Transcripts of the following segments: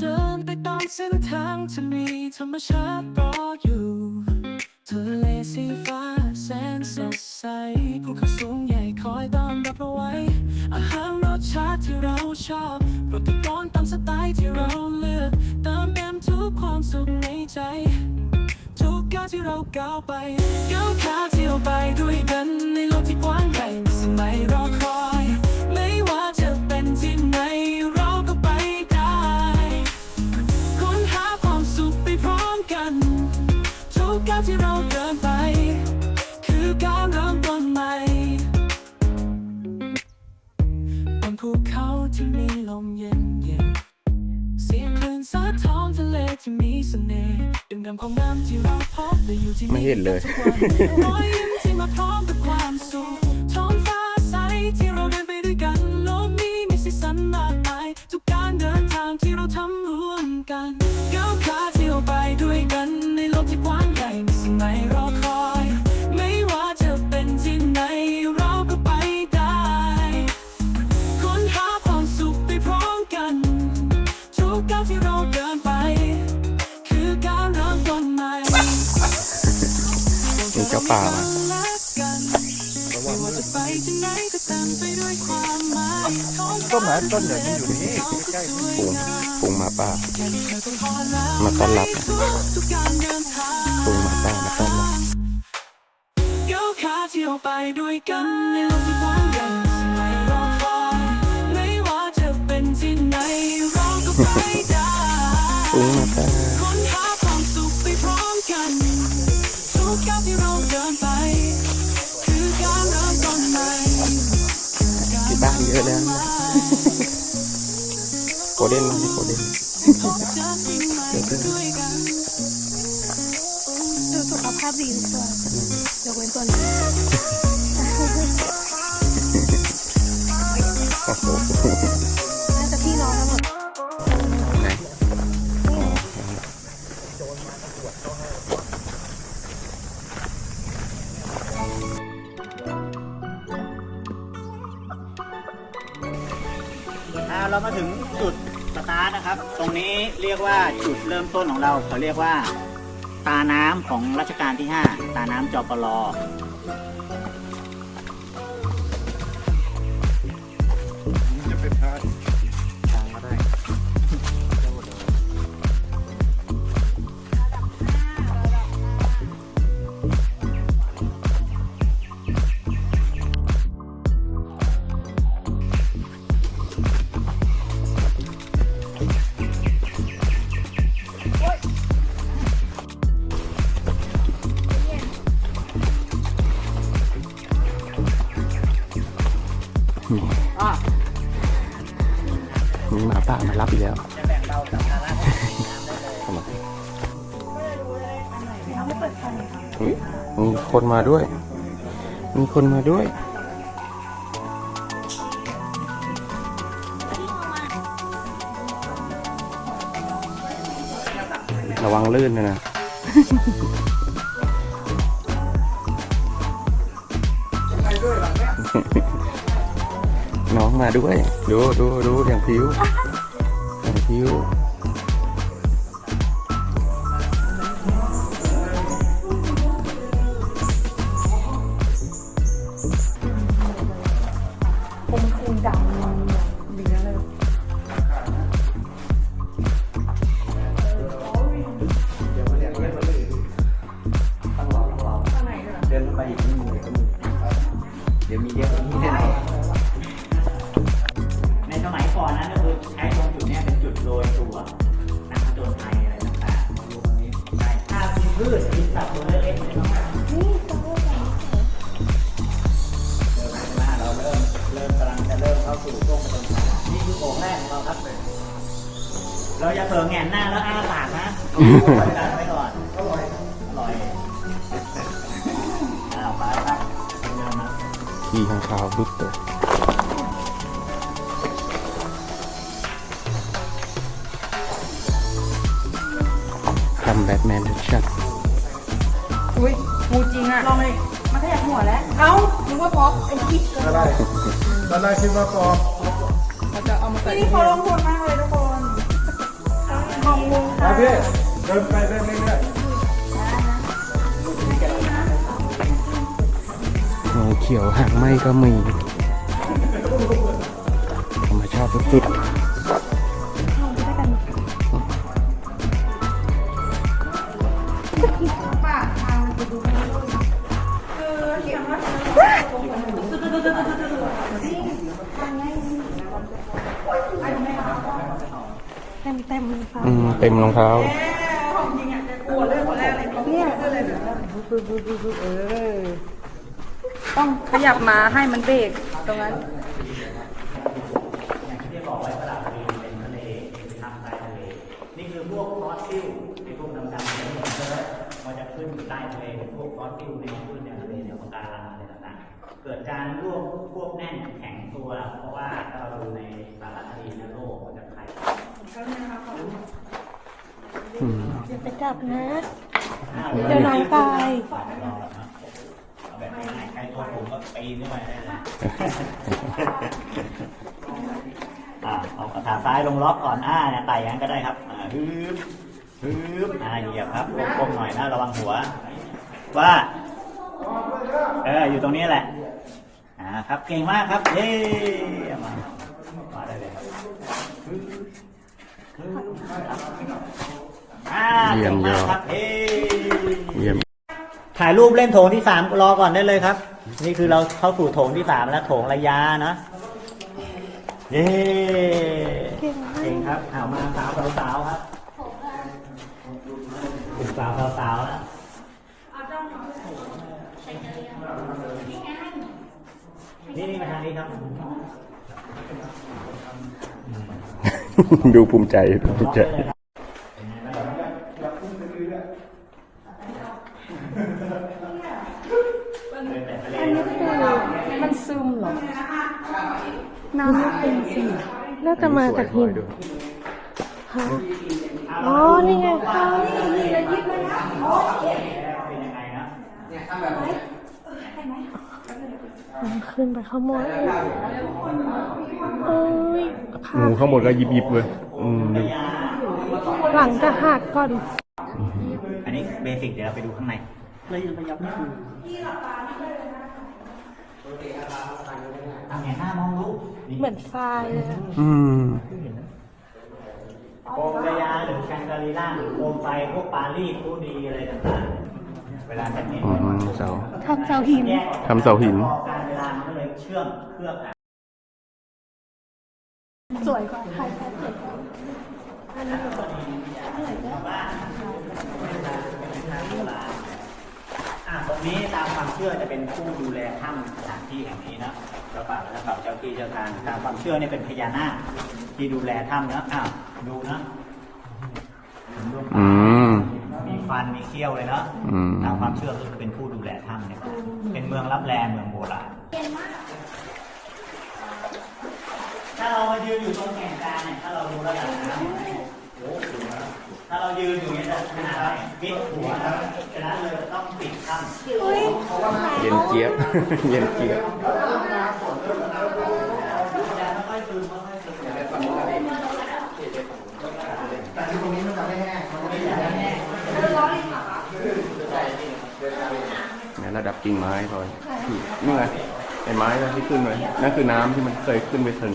เดินไปตามเส้นทางที่มีธรรมชาติรออยู่ทะเลสีฟ้าแสนสดใสภูเขาสูงใหญ่คอยต้อนรับเราไว้ อาหารรสชาติที่เราชอบโปรตีนร้อนตามสไตล์ที่เราเลือกเติมเต็มทุกความสุขในใจ ทุกก้าวที่เราก้าวไปก้าวขาเที่ยวไปด้วยกันในโลกที่กว้างใหญ่สิ่งใหม่รอค กก้าวที่เราเดินไป คือการเริ่มต้นใหม่บนภูเขาที่มีลมเย็นเย็นๆเสียงคลื่นซัดท้องทะเลที่มีเสน่ห์ดึงดำของน้ำที่เราพบและอยู่ที่ไม่เห็นเลย ทุกวันรอยยิ้ม ป่ามาไม่ว่าจะไปที่ไหนก็เต็มไปด้วยความหมายต้นไม้ต้นใหญ่มันอยู่นี่ใกล้ปูงปูงหมาป่าแค่นี้เธอก็พอแล้วมาต้อนรับนะทุกการเดินทางปูงหมาป่ามาต้อนรับก้าวขาเที่ยวไปด้วยกันในโลกที่กว้างใหญ่สิ่งใหม่รอคอยไม่ว่าจะเป็นที่ไหนเราก็ไปได้ปูงหมาป่าาวที่เราเดินไป คือการเริ่มต้นใหม่ที่บ้านเยอะแล้วโคเดนมาที่โคเดนเจอสิ่งใหม่ด้วยกันดูสุขภาพดีทุกตัวยกเว้นตัวนี้ สตาร์ทนะครับ ตรงนี้เรียกว่าจุดเริ่มต้นของเราเขาเรียกว่า ตาน้ำของรัชกาลที่ 5 ตาน้ำจอปลอ หมาป่ามารับอีกแล้วทำไมมีคนมาด้วย มีคนมาด้วยระวังลื่นนะนะ น้องมาด้วยดูดู เราอย่าเผลอแงนหน้าแล้วอ้าปากนะเอาไว้ดันไว้ก่อนอร่อยอร่อยอ้าวไปครับเดินมาขี่ข้างคาวรุดตัวทำแบทแมนทุกช็อตอุ้ยงูจริงอะลองเลยมันขยับหัวแล้ว เอ้านึกว่าพอไอ้ที่อะไรตอนแรกคิดว่าปอนี่เขาลงทุนมากเลยทุกคน ขอบคุณค่ะพี่เดินไปเรื่อยๆงูเขียวหางไหมก็มีธรรมชาติสุดป้าทางมันจะดูไม่รู้คือเขียนว่าเต็มเต็มๆค่ะๆอืมเต็มรองเท้าของจริงอะจะกลัวเรื่องคนแรกเลยเนี่ยเออ ต้องขยับมาให้มันเบรกตรงนั้นอย่างที่บอกไว้สระบุรีเป็นทะเลเป็นทางสายทะเลนี่คือพวกฟอสซิลในพวกดำๆเนี่ยมันจะขึ้นอยู่ใต้ทะเลพวกฟอสซิลในขึ้นในทะเลเนี่ยปะการังอะไรต่างๆ เกิดการรวบพวกแน่นแข็งตัว เพราะว่าถ้าเราดูในสารคดีในโลกมันจะไข่อืม อย่าไปจับนะ เดี๋ยวน้องตายเอาแบบง่ายๆใครตัวผมก็ปีนขึ้นไปได้เลยอ่าเอาขาซ้ายลงล็อกก่อนอ่าเนี่ยไต่ยังก็ได้ครับอ่าฮึบฮึบอ่าเหยียบครับก้มๆหน่อยนะระวังหัว ว่า เอออยู่ตรงนี้แหละ อ่าครับเก่งมากครับ เย้มา มาได้เลยครับฮึบฮึบอ่า เยี่ยมก่งากยอดครับเย้เยี่ยมถ่ายรูปเล่นโถงที่สามรอก่อนได้เลยครับ นี่คือเราเข้าสู่โถงที่สามแล้วโถงระยะนะเย้เก่งครับเอามาสาวสาวๆครับถึงสาวสาวๆแล้วนี่นี่มาทางนี้ครับ ดูภูมิใจดูภูมิใจมันซึมเหรอ น้ำไม่เป็นสิน่าจะมาจากหินฮะอ๋อ นี่ไงค่ะเป็นยังไงนะขึ้นไปข้างบนเอ้ยค่ะงูข้างบนก็ยิบยิบๆเลยอืมหลังจะหักก่อน อันนี้เบสิกเดี๋ยวเราไปดูข้างใน เลยยังไปยับไม่ถูกทำไงหน้ามองลูกนี่เหมือนทรายเลยอะอืมโคมระยะหรือแชงกาลีล่าหรือโคมไฟพวกปารีสผู้ดีอะไรต่างๆ อ๋อเสาทำเสาหินแยกออกทำเสาหินการเวลามันก็เลยเชื่อมเคลือบกันสวยกว่าไทยแค่สวยกว่าอะตรงนี้ตามความเชื่อจะเป็นผู้ดูแลถ้ำสถานที่แห่งนี้นะเจ้าป่าและเขาเจ้าที่เจ้าทางตามความเชื่อเนี่ยเป็นพญานาคที่ดูแลถ้ำนะอ้าวดูนะอืมมี ฟันมีเขี้ยวเลยเนาะอืม ตามความเชื่อก็คือเป็นผู้ดูแลถ้ำเนี่ยเป็นเมืองรับแลเมืองโบราณถ้าเรามายืนอยู่ตรงแก่งกลางเนี่ยถ้าเราดูระดับน้ำเนี่ยโอ้โหสูงนะถ้าเรายืนอยู่เนี่ยจะขนาดไหนปิดหัวนะฉะนั้นเลยต้องปิดถ้ำ เย็นเจี๊ยบ เย็นเจี๊ยบ เนี่ย ระดับกิ่งไม้พลอยนี่ไงไอ้ไม้ที่ขึ้นไว้นั่นคือน้ำที่มันเคยขึ้นไปถึง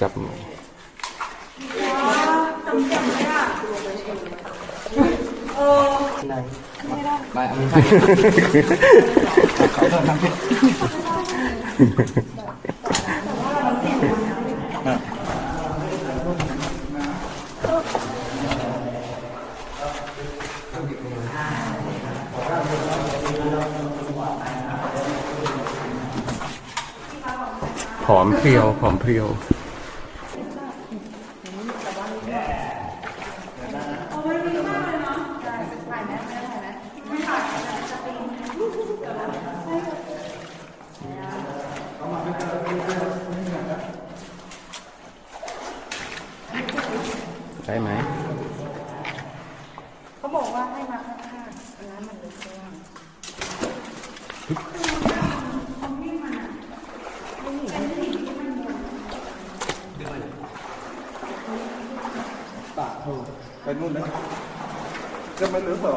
จับมือ ผอมเพรียวผอมเพรียวได้ไหมเขาบอกว่าให้มาข้างๆ นู่นนะจะไม่เหลือสอ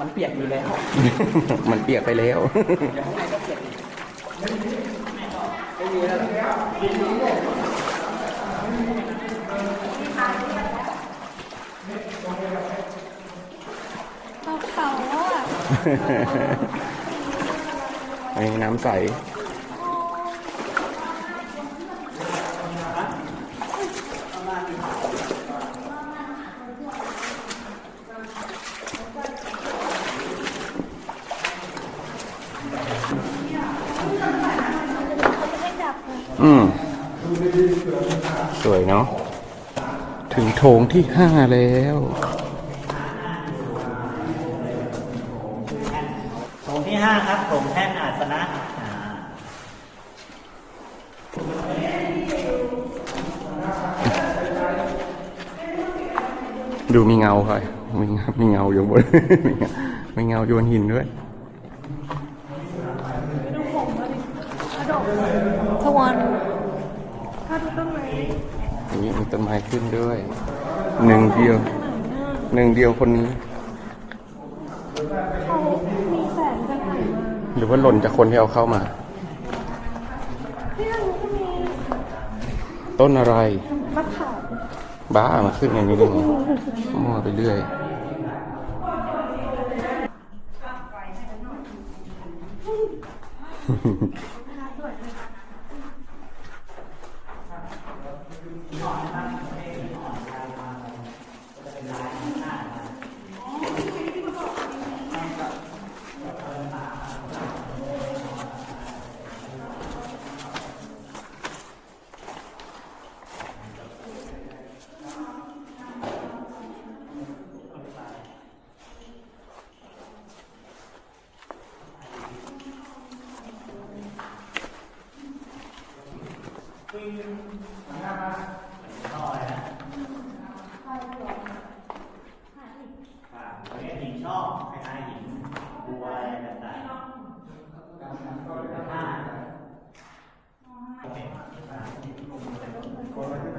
มันเปียกอยู่แล้ว มันเปียกไปแล้วเขาเขาอะ อันนี้น้ำใส อืม ส วยเนาะ ถึงโถงที่ห้าแล้ว โถงที่ห้าครับโถงแท่นอาสนะอ่าดูมีเงาค่ะมีเงามีเงาอยู่บนมีเงามีเงาอยู่บนหินด้วย สวรรค์ถ้าดูต้นไม้ นี่มีต้นไม้ขึ้นด้วย หนึ่งเดียว หนึ่งเดียวคนนี้ เขามีแสงจากไหนมาหรือว่าหล่นจากคนที่เอาเข้ามา ที่นั่นก็มีต้นอะไร มะขามบ้ามาขึ้นอย่างนี้ได้ไงมั่วไปเรื่อย เรียกหินชอบคล้ายๆหินบัวอะไรต่างๆห้าโอเค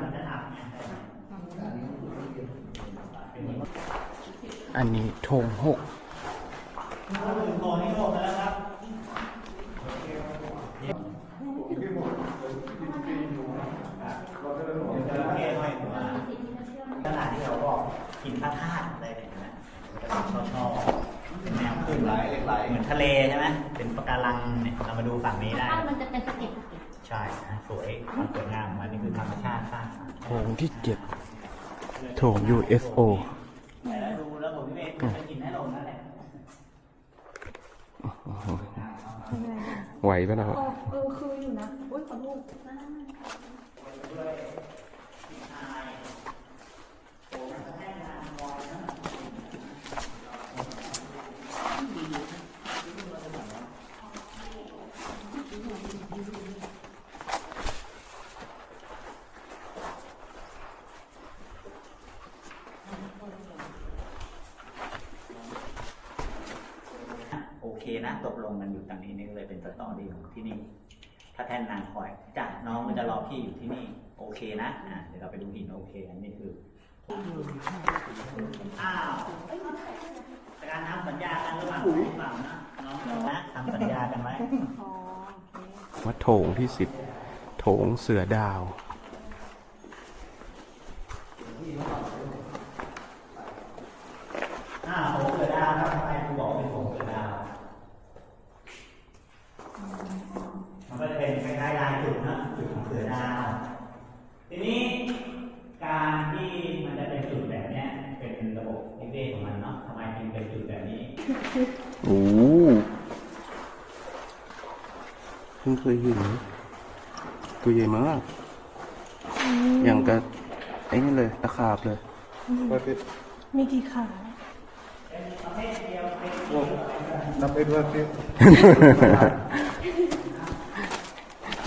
มันจะอับเนี่ย อันนี้โถ งหกโถงที่หกแล้วครับจระเข้ห้อยหัวขนาดที่เราบอกหินพระธาตุอะไรเนี่ยนะชอบชอบเป็นแนวขึ้นไหลไหลเหมือนทะเลใช่ไหมเป็นปะการังเนี่ยเรามาดูฝั่งนี้ได้ข้าวมันจะเป็นสะเก็ดสะเก็ดใช่นะสวยความสวยงามของมันนี่คือธรรมชาติสร้างสรรค์โถงที่เจ็ดโถง UFO แต่แล้วดูแล้วผมไม่เป็นหินให้ลงนั่นแหละ ไหวปะเราเออคืออยู่นะ อุ้ยขอโทษ โอเคนะ ตกลงกันอยู่ตรงนี้นี่ก็เลยเป็นสตอรี่ของที่นี่ ถ้าแท่นนางคอยจ้ะน้องมันจะรอพี่อยู่ที่นี่ โอเคนะอะเดี๋ยวเราไปดูหินโอเค อันนี้คืออ้าวการทำสัญญากันระหว่างสองฝั่งนะน้องนะทำสัญญากันไว้วัดโถงที่สิบโถงเสือดาว ยเห็นตัวใหญ่มาก อย่างกับไอ้นี่เลย ตะขาบเลยประเภทมีกี่ขานับเป็นว่าที่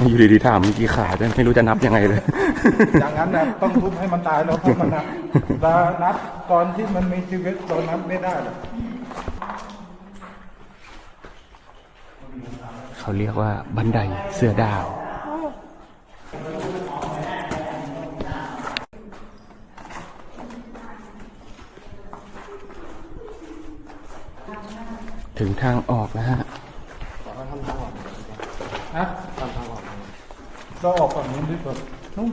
อยู่ดีๆถามมีกี่ขาจะไม่รู้จะนับยังไงเลย อย่างนั้นนะต้องทุบให้มันตายแล้วค่อยมานับแต่นับตอนที่มันมีชีวิตเรานับไม่ได้หรอก เขาเรียกว่าบันไดเสือดาว ถึงทางออกนะฮะฮะเราออกฝั่งนู้นดีกว่านู้น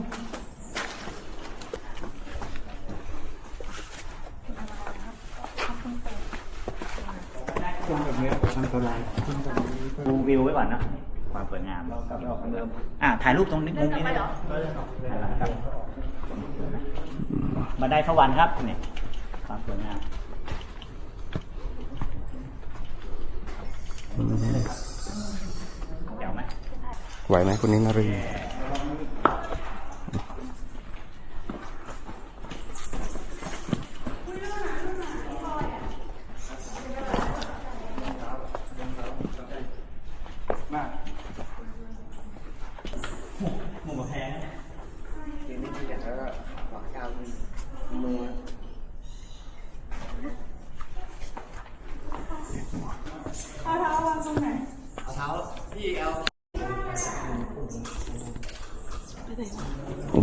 ตรงแบบเนี้ยอันตรายขึ้นแบบนี้ก็ ดูวิวไว้ก่อนนะความสวยงามอะถ่ายรูปตรงนี้มุมนี้นะครับบันไดสวรรค์ครับนี่ความสวยงามเดี๋ยวไหมไหวไหมคุณนินารี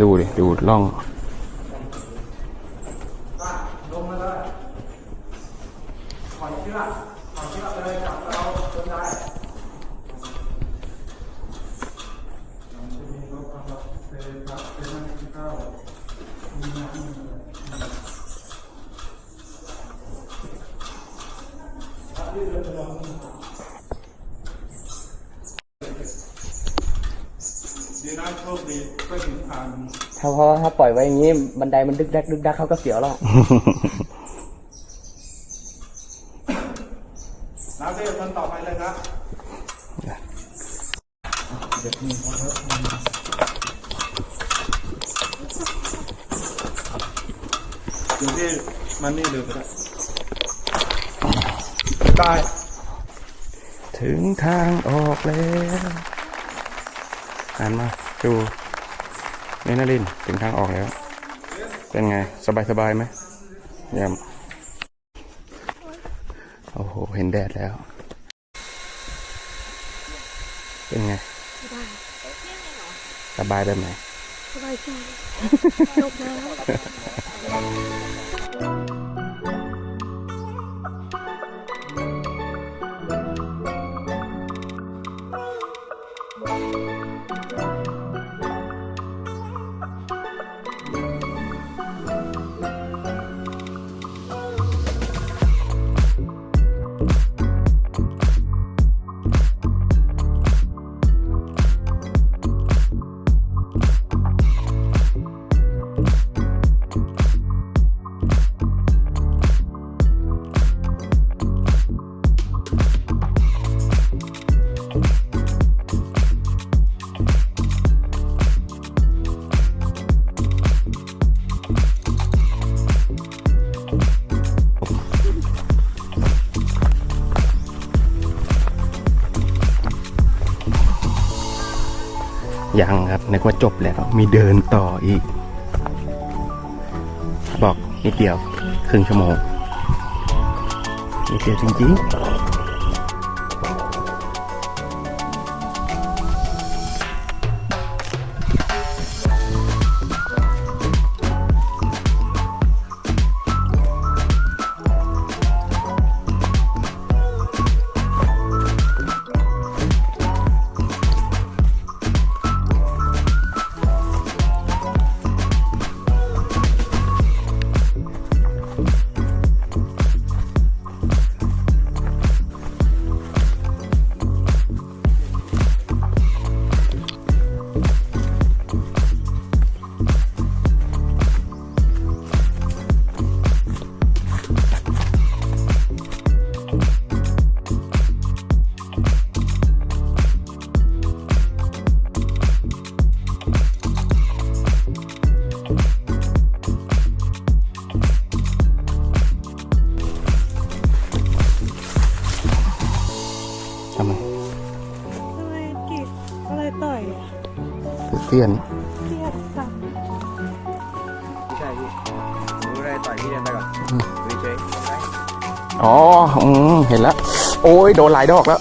ดูดิดูดล่อง ดีนะโชคดีก็ถึงทาง ถ้าเพราะว่าถ้า ปล่อยไว้อย่างนี้บันไดมันดึกดักดึกดักเขาก็เสียวแล้วน้ำเทพคนต่อไปเลยครับเดี๋ยวที่มันนี่เลยก็ได้ตายถึงทางออกแล้วหันมาดู นี่นารินทร์ถึงทางออกแล้ว เป็นไง สบายสบายไหมเยี่ยมโอ้โห เห็นแดดแล้ว เป็นไง สบายแบบไหน สบายใจ จบแล้ว ยังครับนึกว่าจบแล้วมีเดินต่ออีก บอกนิดเดียว ครึ่งชั่วโมงนิดเดียวจริงๆียนไม่ใช่พี่รู้ไดต่อยพี่เด่นได้หรอโออืมเห็นแล้ว โอ้ยโดนหลายดอกแล้ว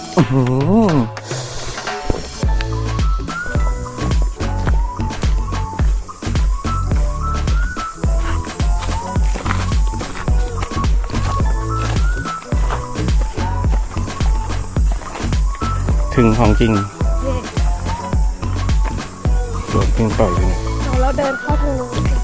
ถึงของจริง โดนปิงต่อยู่เนี่ยเอาแล้วเดินเข้าทางนู้น